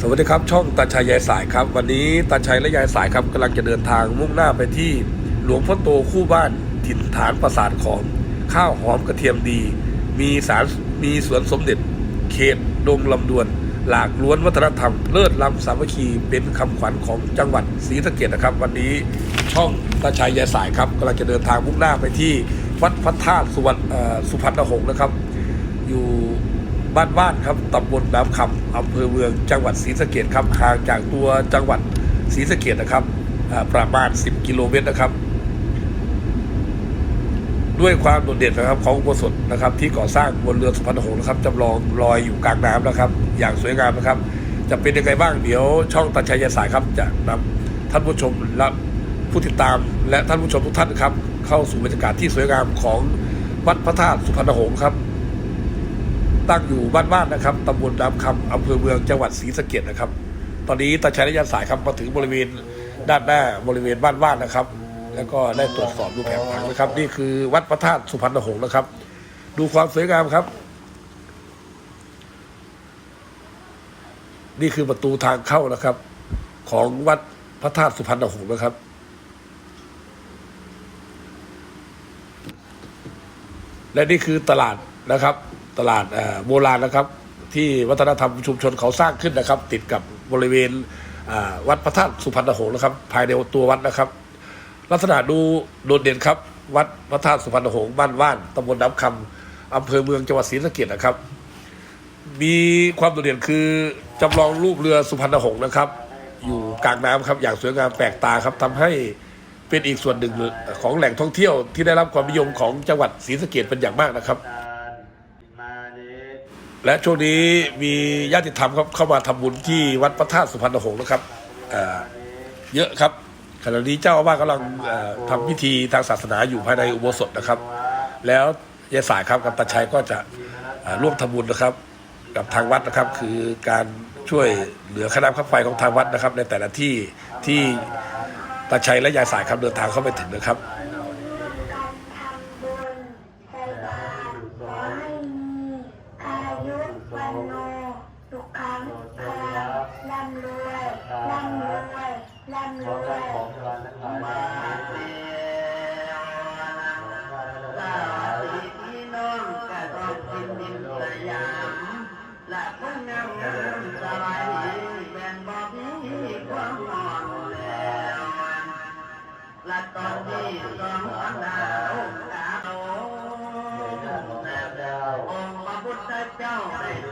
สวัสดีครับ ช่องตาชัยยายสายครับ วันนี้ตาชัยและยายสายครับกำลังจะเดินทางมุ่งหน้าไปที่หลวงพ่อโตคู่บ้านถิ่นฐานประสาทของข้าวหอมกระเทียมดี มีสารมีสวนสมเด็จ เขตดงลำดวน หลากล้วนวัฒนธรรม เลิศล้ำสามัคคีเป็นคำขวัญของจังหวัดศรีสะเกดนะครับ วันนี้ช่องตาชัยยายสายครับกำลังจะเดินทางมุ่งหน้าไปที่วัดพระธาตุสุวรรณสุพรรณหงส์นะครับ อยู่ บ้านว่านครับตำบลน้ำคำอำเภอเมืองจังหวัดศรีสะเกดครับห่างจากตัวจังหวัดศรีสะเกดนะครับประมาณ 10 กิโลเมตรนะครับ ด้วยความโดดเด่นนะครับของอุโบสถนะครับ ที่ก่อสร้างบนเรือสุพรรณหงส์นะครับจำลองลอยอยู่กลางน้ำนะครับ อย่างสวยงามนะครับ จะเป็นยังไงบ้างเดี๋ยวช่องตัดชัยยสายครับจะนำท่านผู้ชมและผู้ติดตามและท่านผู้ชมทุกท่านครับ เข้าสู่บรรยากาศที่สวยงามของวัดพระธาตุสุพรรณหงส์ครับ ตั้งอยู่บ้านบ้านนะครับตำบลน้ำคำอำเภอเมืองจังหวัดศรีสะเกดนะครับ ตอนนี้ตาชัยและยันสายครับมาถึงบริเวณด้านหน้าบริเวณบ้านบ้านนะครับ แล้วก็ได้ตรวจสอบดูแผนผังนะครับ นี่คือวัดพระธาตุสุพรรณหงส์นะครับ ดูความสวยงามครับ นี่คือประตูทางเข้านะครับ ของวัดพระธาตุสุพรรณหงส์นะครับและนี่คือตลาดนะครับ ตลาดโบราณนะครับ ที่วัฒนธรรมชุมชนเขาสร้างขึ้นนะครับ ติดกับบริเวณวัดพระธาตุสุพรรณหงส์นะครับ ภายในตัววัดนะครับ ลักษณะดูโดดเด่นครับ วัดพระธาตุสุพรรณหงส์บ้านว่านตำบลน้ำคำอำเภอเมืองจังหวัดศรีสะเกษนะครับ มีความโดดเด่นคือจำลองรูปเรือสุพรรณหงส์นะครับ อยู่กลางน้ำครับอย่างสวยงามแปลกตาครับทำให้เป็นอีกส่วนหนึ่งของแหล่งท่องเที่ยวที่ได้รับความนิยมของจังหวัดศรีสะเกษเป็นอย่างมากนะครับ และช่วงนี้มีญาติธรรมครับเข้ามาทำบุญที่วัดพระธาตุสุพรรณหงส์นะครับเเยอะครับขณะนี้เจ้าอาวาสกำลังเอ่อทำพิธีทางศาสนาอยู่ภายในอุโบสถนะครับ แล้วยายสายครับกับตาชัยก็จะร่วมทำบุญนะครับ กับทางวัดนะครับ คือการช่วยเหลือคณะข้าไฟของทางวัดนะครับ ในแต่ละที่ที่ตาชัยและยายสายครับเดินทางเข้าไปถึงนะครับ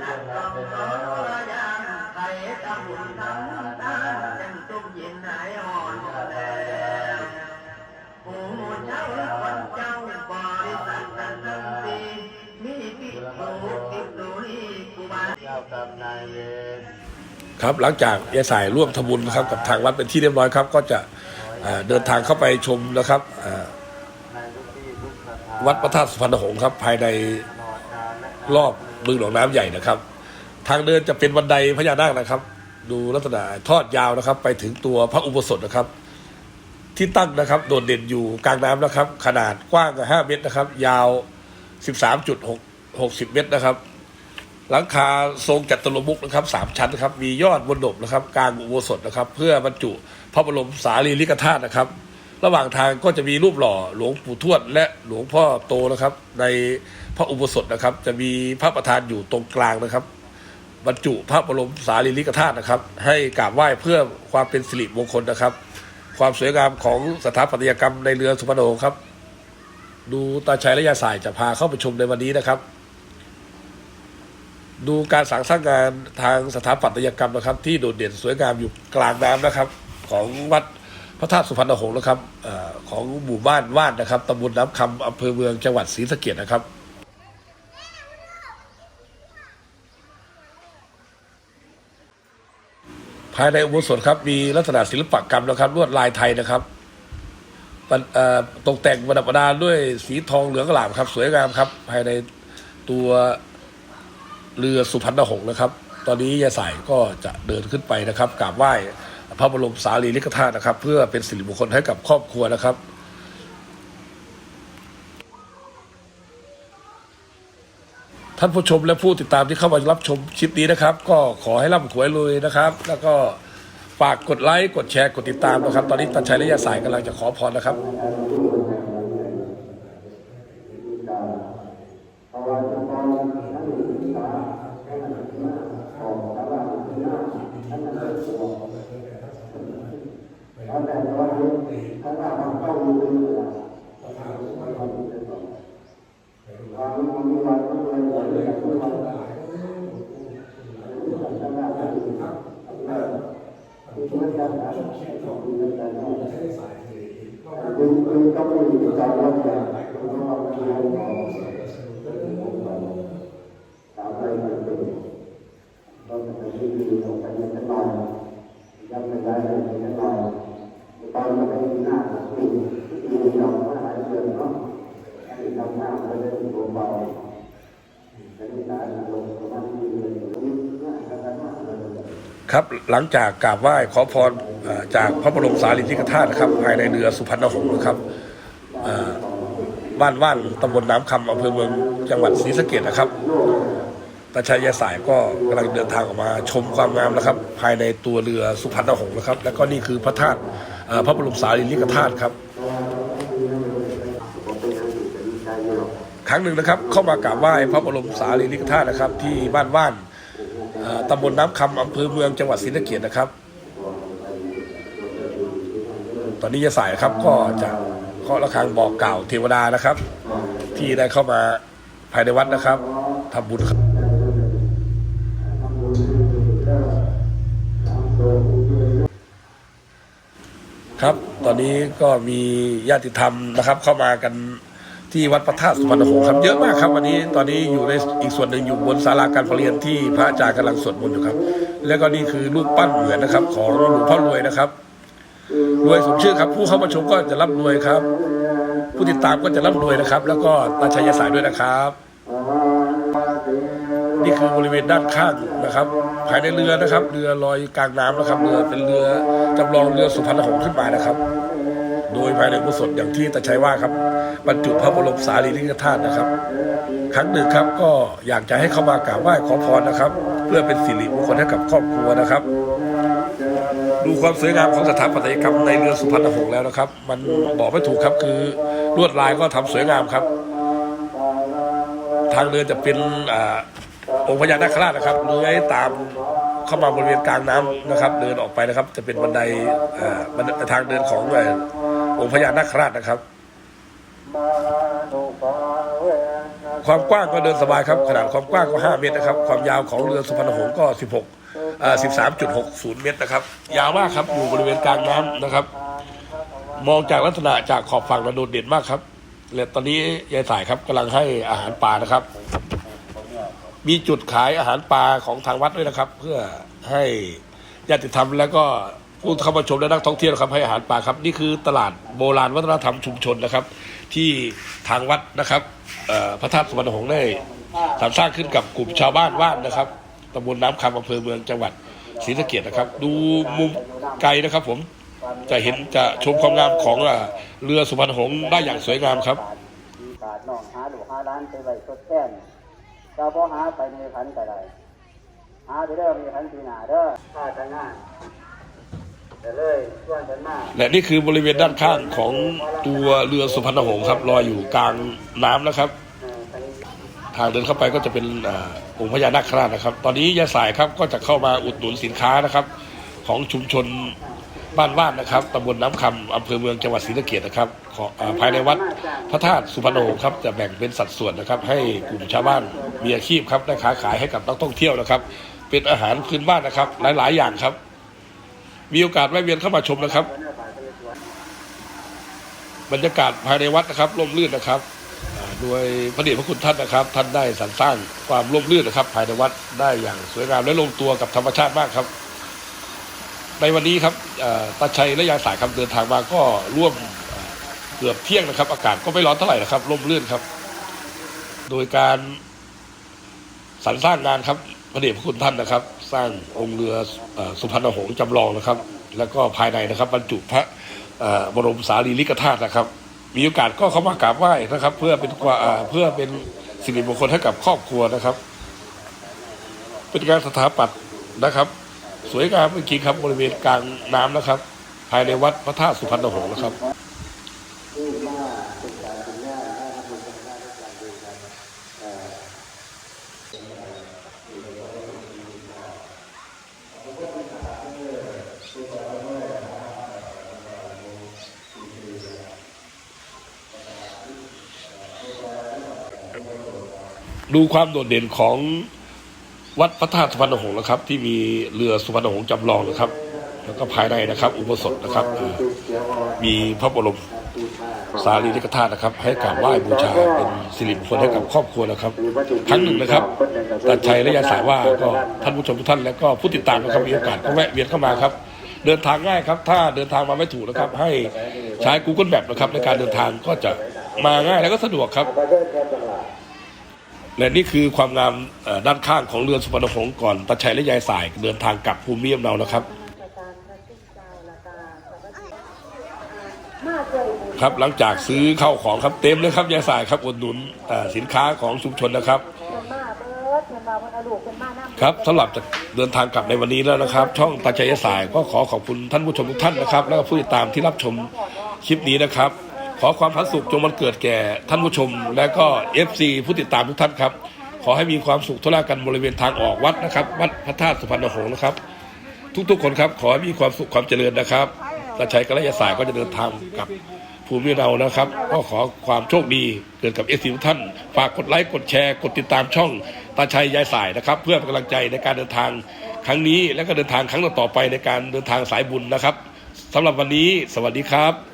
จ้าได้ตรัสกับตัวอย่างใครทำบุญทำทานจึงทุกข์ยินหายอ่อนแล้วผู้เจ้าคนเจ้าบริษัททั้งปีมีกิจดูกิจดูนี่กูบาเจ้ากรรมนายเวรครับหลังจากยายสายร่วมทำบุญนะครับกับทางวัดเป็นที่เรียบร้อยครับ ก็จะเดินทางเข้าไปชมนะครับวัดพระธาตุสุพรรณหงส์ครับ ภายในรอบ บึงหนองน้ำใหญ่นะครับ ทางเดินจะเป็นบันไดพญานาคนะครับ ดูลักษณะทอดยาวนะครับ ไปถึงตัวพระอุโบสถนะครับ ที่ตั้งนะครับ โดดเด่นอยู่กลางน้ำนะครับ ขนาดกว้าง5เมตรนะครับ ยาว 13.6 60 เมตรนะครับ หลังคาทรงจัตุรมุกนะครับสามชั้นนะครับ มียอดบนดบนะครับ กลางอุโบสถนะครับ เพื่อบรรจุพระบรมสารีริกธาตุนะครับระหว่างทางก็จะมีรูปหล่อหลวงปู่ทวดและหลวงพ่อโตนะครับ ใน พระอุโบสถนะครับ จะมีพระประธานอยู่ตรงกลางนะครับ บรรจุพระบรมสารีริกธาตุนะครับ ให้กราบไหว้เพื่อความเป็นสิริมงคลนะครับ ความสวยงามของสถาปัตยกรรมในเรือสุพรรณหงส์ครับ ดูตาชัยและยาสายจะพาเข้าไปชมในวันนี้นะครับ ดูการสร้างสร้างงานทางสถาปัตยกรรมนะครับ ที่โดดเด่นสวยงามอยู่กลางน้ำนะครับ ของวัดพระธาตุสุพรรณหงส์นะครับอของหมู่บ้านว่านนะครับตำบลน้ำคำอำเภอเมืองจังหวัดศรีสะเกษนะครับ ภายในอุโบสถครับมีลักษณะศิลปกรรมนะครับลวดลายไทยนะครับตกแต่งประดับประดาด้วยสีทองเหลืองหลามครับ สวยงามครับ ภายในตัวเรือสุพรรณหงส์นะครับ ตอนนี้ยายสายก็จะเดินขึ้นไปนะครับกราบไหว้พระบรมสารีริกธาตุนะครับ เพื่อเป็นสิริมงคลให้กับครอบครัวนะครับ ท่านผู้ชมและผู้ติดตามที่เข้ามารับชมคลิปนี้นะครับ ก็ขอให้ร่ำขวยรวยนะครับ แล้วก็ฝากกดไลค์กดแชร์กดติดตามนะครับ ตอนนี้ตันชัยและยาสายกำลังจะขอพรนะครับ ต้องไปอยู่ตามวัดยาคุณต้องเอาที่ห้องนอนตามไปมันเป็นต้องไปที่ดูของไปในตลาดยังไม่ได้ในตลาดตอนนี้ไม่มีหน้าคุยคุยกับหน้าหลายเดือนเนาะไอ้ทำหน้าไปได้ตัวเบาแต่ในการลงประมาณที่เดือนครับหลังจากกราบไหว้ขอพรจากพระบรมสารีริกธาตุนะครับภายในเรือสุพรรณหงษ์นะครับ บ้านว่านตำบลน้ำคำอำเภอเมืองจังหวัดศรีสะเกดนะครับตาชัยยาสายก็กำลังเดินทางออกมาชมความงามนะครับ ภายในตัวเรือสุพรรณหงส์นะครับ แล้วก็นี่คือพระธาตุพระบรมสารีริกธาตุครับ ครั้งหนึ่งนะครับ เข้ามากราบไหว้พระบรมสารีริกธาตุนะครับ ที่บ้านว่านตำบลน้ำคำอำเภอเมืองจังหวัดศรีสะเกษนะครับ ตอนนี้ยาสายครับก็จะ เคาะระฆังบอกกล่าวเทวดานะครับ ที่ได้เข้ามาภายในวัดนะครับทำบุญครับครับ ตอนนี้ก็มีญาติธรรมนะครับ เข้ามากันที่วัดพระธาตุสุพรรณหงส์ครับเยอะมากครับ วันนี้ตอนนี้อยู่ในอีกส่วนหนึ่งอยู่บนศาลาการประเรียนที่พระอาจารย์กำลังสวดมนต์อยู่ครับ แล้วก็นี่คือรูปปั้นเหมือนนะครับ ของหลวงพ่อรวยนะครับ รวยสมชื่อครับ ผู้เข้ามาชมก็จะร่ำรวยครับ ผู้ติดตามก็จะร่ำรวยนะครับ แล้วก็ตาชัยสายด้วยนะครับ นี่คือบริเวณด้านข้างนะครับ ภายในเรือนะครับ เรือลอยกลางน้ำนะครับ เรือเป็นเรือจำลองเรือสุพรรณหงส์ขึ้นมานะครับ โดยภายในกุศลอย่างที่ตาชัยว่าครับบรรจุพระบรมสารีริกธาตุนะครับ ครั้งหนึ่งครับก็อยากจะให้เข้ามากราบไหว้ขอพรนะครับ เพื่อเป็นสิริมงคลให้กับครอบครัวนะครับ ดูความสวยงามของสถาปัตยกรรมในเรือสุพรรณหงส์แล้วนะครับ มันบอกไม่ถูกครับคือลวดลายก็ทำสวยงามครับ ทางเรือจะเป็นอองค์พญานาคราชนะครับเลื้อยตามเข้ามาบริเวณกลางน้ำนะครับ เดินออกไปนะครับ จะเป็นบันไดทางเดินของเอ่อองค์พญานาคราชนะครับ ความกว้างก็เดินสบายครับ ขนาดความกว้างก็ 5 เมตรนะครับ ความยาวของเรือสุพรรณหงส์ก็ 16 อ่า13.60เมตรนะครับ ยาวมากครับอยู่บริเวณกลางน้ำนะครับ มองจากลักษณะจากขอบฝั่งระโดดเด่นมากครับและตอนนี้ยายสายครับกำลังให้อาหารปลานะครับ มีจุดขายอาหารปลาของทางวัดด้วยนะครับ เพื่อให้ญาติธรรมแล้วก็ผู้เข้ามาชมและนักท่องเที่ยวครับให้อาหารปลาครับนี่คือตลาดโบราณวัฒนธรรมชุมชนนะครับ ที่ทางวัดนะครับพระธาตุสุวรรณหงส์ได้สร้างขึ้นกับกลุ่มชาวบ้านว่านนะครับ ตำบลน้ำคำอำเภอเมืองจังหวัดศรีสะเกษนะครับ ดูมุมไกลนะครับ ผมจะเห็นจะชมความงามของเอ่อเรือสุพรรณหงส์ได้อย่างสวยงามครับบาทน้องหาดูกหาร้านไปไว้ทดแทนเจ้าพ่อหาไปในพันก็ได้หาไปเด้อมีพันปีหนาเด้อข้าทางหน้าแต่เลยส่วนฉันมาและนี่คือบริเวณด้านข้างของตัวเรือสุพรรณหงส์ครับลอยอยู่กลางน้ำนะครับเอ่อทาง ทางเดินเข้าไปก็จะเป็นองค์พญานาคราชนะครับ ตอนนี้ยาสายครับก็จะเข้ามาอุดหนุนสินค้านะครับ ของชุมชนบ้านว่านนะครับตำบลน้ำคำอำเภอเมืองจังหวัดศรีสะเกษนะครับขออาภายในวัดพระธาตุสุพรรณหงส์ครับจะแบ่งเป็นสัดส่วนนะครับ ให้กลุ่มชาวบ้านมีอาชีพครับได้ค้าขายให้กับนักท่องเที่ยวนะครับ เป็นอาหารพื้นบ้านนะครับ หลาย ๆ อย่างครับ มีโอกาสแวะเวียนเข้ามาชมนะครับ บรรยากาศภายในวัดนะครับร่มรื่นนะครับ โดยพระเดชพระคุณท่านนะครับ ท่านได้สรรสร้างความร่มรื่นนะครับ ภายในวัดได้อย่างสวยงามและลงตัวกับธรรมชาติมากครับ ในวันนี้ครับตาชัยและยายสายครับเดินทางมาก็ร่วมเกือบเที่ยงนะครับ อากาศก็ไม่ร้อนเท่าไหร่นะครับร่มรื่นครับ โดยการสรรสร้างงานครับพระเดชพระคุณท่านนะครับ สร้างองค์เรืออสุพรรณหงส์จำลองนะครับ แล้วก็ภายในนะครับบรรจุพระบรมสารีริกธาตุนะครับ มีโอกาสก็เข้ามากราบไหว้นะครับ เพื่อเป็นความเพื่อเป็นสิริมงคลให้กับครอบครัวนะครับ เป็นการสถาปัตย์นะครับ สวยงามเมื่อกี้ครับบริเวณกลางน้ำนะครับ ภายในวัดพระธาตุสุพรรณหงส์นะครับ ที่มาศึกษาถึงแน่ให้ทำบุญกันได้ด้วยกันดีครับเอ่อ ดูความโดดเด่นของวัดพระธาตุสุพรรณหงส์นะครับ ที่มีเรือสุพรรณหงส์จำลองนะครับ แล้วก็ภายในนะครับ อุโบสถนะครับ มีพระบรมสารีริกธาตุนะครับ ให้กราบไหว้บูชาเป็นสิริมงคลให้กับครอบครัวนะครับครั้งหนึ่งนะครับตาชัยและยาสายว่าก็ท่านผู้ชมทุกท่านและก็ผู้ติดตามนะครับมีโอกาสก็แวะเวียนเข้ามาครับ เดินทางง่ายครับ ถ้าเดินทางมาไม่ถูกนะครับ ให้ใช้ Google Map นะครับในการเดินทางก็จะมาง่ายและก็สะดวกครับ และนี่คือความงามด้านข้างของเรือนสุพรรณหงส์ก่อนตาชัยและยายสายเดินทางกลับภูมิลำเนานะครับ ครับหลังจากซื้อเข้าของครับเต็มเลยครับยายสายครับอุดหนุนสินค้าของชุมชนนะครับครับสำหรับจะเดินทางกลับในวันนี้แล้วนะครับ ช่องตาชัยยายสายก็ขอขอบคุณท่านผู้ชมทุกท่านนะครับ แล้วก็ผู้ติดตามที่รับชมคลิปนี้นะครับ ขอความพันสุขจงมันเกิดแก่ท่านผู้ชม และก็ FC ผู้ติดตามทุกท่านครับ ขอให้มีความสุขทุลากันบริเวณทางออกวัดนะครับ วัดพระธาตุสุพรรณหงส์นะครับ ทุกๆคนครับ ขอให้มีความสุขความเจริญนะครับตาชัยกัลยาสายก็จะเดินทางกลับภูมิเรานะครับ ก็ขอความโชคดีเกิดกับเอฟซีทุกท่าน ฝากกดไลค์กดแชร์ กดติดตามช่องตาชัยยายสายนะครับ เพื่อเป็นกำลังใจในการเดินทางครั้งนี้และก็เดินทางครั้งต่อไปในการเดินทางสายบุญนะครับสำหรับวันนี้ สวัสดีครับ